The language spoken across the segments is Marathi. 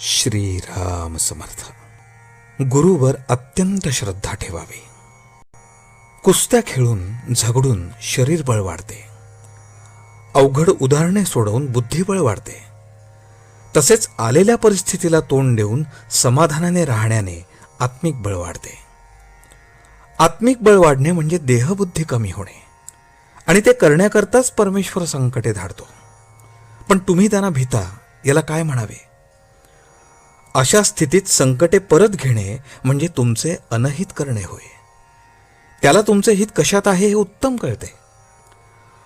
श्रीराम समर्थ. गुरुवर अत्यंत श्रद्धा ठेवावी. कुस्त्या खेळून झगडून शरीरबळ वाढते. अवघड उदाहरणे सोडवून बुद्धिबळ वाढते. तसेच आलेल्या परिस्थितीला तोंड देऊन समाधानाने राहण्याने आत्मिक बळ वाढते. आत्मिक बळ वाढणे म्हणजे देहबुद्धी कमी होणे. आणि ते करण्याकरताच परमेश्वर संकटे धाडतो. पण तुम्ही त्यांना भीता याला काय म्हणावे? अशा स्थितीत संकटे परत घेणे म्हणजे तुमचे अनहित करणे होय. त्याला तुमचे हित कशात आहे हे उत्तम कळते.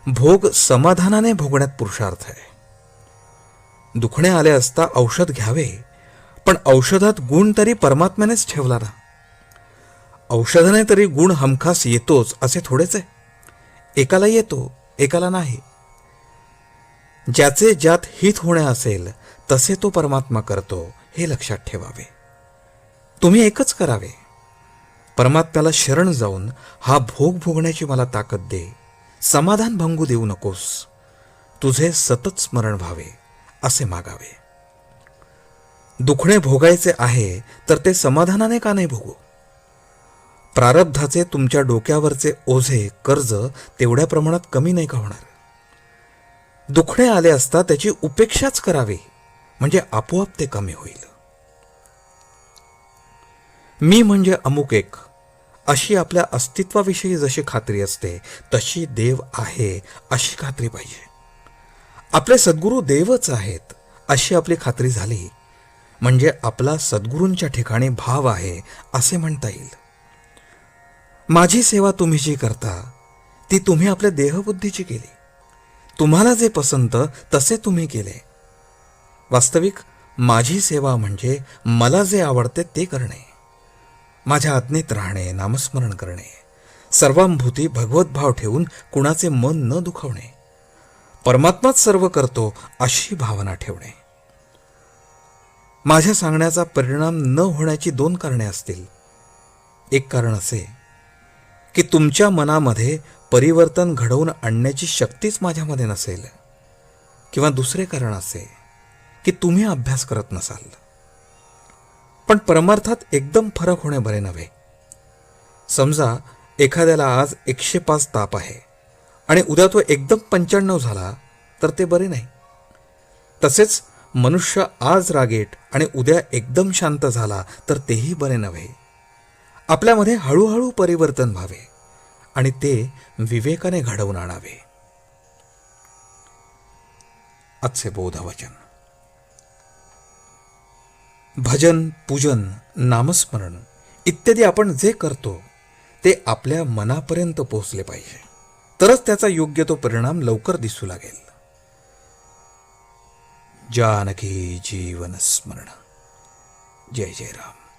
भोग समाधानाने भोगण्यात पुरुषार्थ आहे. दुखणे आले असता औषध घ्यावे पण औषधात गुण तरी परमात्म्यानेच ठेवला ना. औषधाने तरी गुण हमखास येतोच असे थोडेच आहे. एकाला येतो एकाला नाही. ज्याचे ज्यात हित होणे असेल तसे तो परमात्मा करतो. हे लक्षात ठेवावे. तुम्ही एकच करावे. परमात्म्याला शरण जाऊन हा भोग भोगण्याची मला ताकद दे. समाधान भंगू देऊ नकोस. तुझे सतत स्मरण व्हावे असे मागावे. दुखणे भोगायचे आहे तर ते समाधानाने का नाही भोगू? प्रारब्धाचे तुमच्या डोक्यावरचे ओझे कर्ज तेवढ्या प्रमाणात कमी नाही का होणार? दुखणे आले असता त्याची उपेक्षाच करावी. म्हणजे आपोआप ते कमी होईल. मी म्हणजे अमुक एक. अशी आपल्या अस्तित्वाविषयी जशी खात्री असते तशी देव आहे अशी खात्री पाहिजे. आपले सद्गुरू देवच आहेत अशी आपली खात्री झाली. म्हणजे आपला सद्गुरूंच्या ठिकाणी भाव आहे असे म्हणता येईल. माझी सेवा तुम्ही जी करता ती तुम्ही आपल्या देहबुद्धीची केली. तुम्हाला जे पसंत तसे तुम्ही केले. वास्तविक माझी सेवा म्हणजे मला जे आवडते ते करणे. माझ्या आज्ञेत राहणे नामस्मरण करणे. सर्वांभूती भगवतभाव ठेवून कुणाचे मन न दुखवणे. परमात्माच सर्व करतो अशी भावना ठेवणे. माझ्या सांगण्याचा परिणाम न होण्याची दोन कारणे असतील. एक कारण असे की तुमच्या मनामध्ये परिवर्तन घडवून आणण्याची शक्तीच माझ्यामध्ये नसेल. किंवा दुसरे कारण असे की तुम्ही अभ्यास करत नसाल. पण परमार्थात एकदम फरक होणे बरे नव्हे. समजा एखाद्याला आज एकशे पाच ताप आहे आणि उद्या तो एकदम पंच्याण्णव झाला तर ते बरे नाही. तसेच मनुष्य आज रागेट आणि उद्या एकदम शांत झाला तर तेही बरे नव्हे. आपल्यामध्ये हळूहळू परिवर्तन व्हावे आणि ते विवेकाने घडवून आणावे. आजचे बोधवचन भजन पूजन नामस्मरण इत्यादी आपण जे करतो ते आपल्या मनापर्यंत पोहोचले पाहिजे. तरच त्याचा योग्य तो परिणाम लवकर दिसू लागेल. जानकी जीवन स्मरण. जय जय राम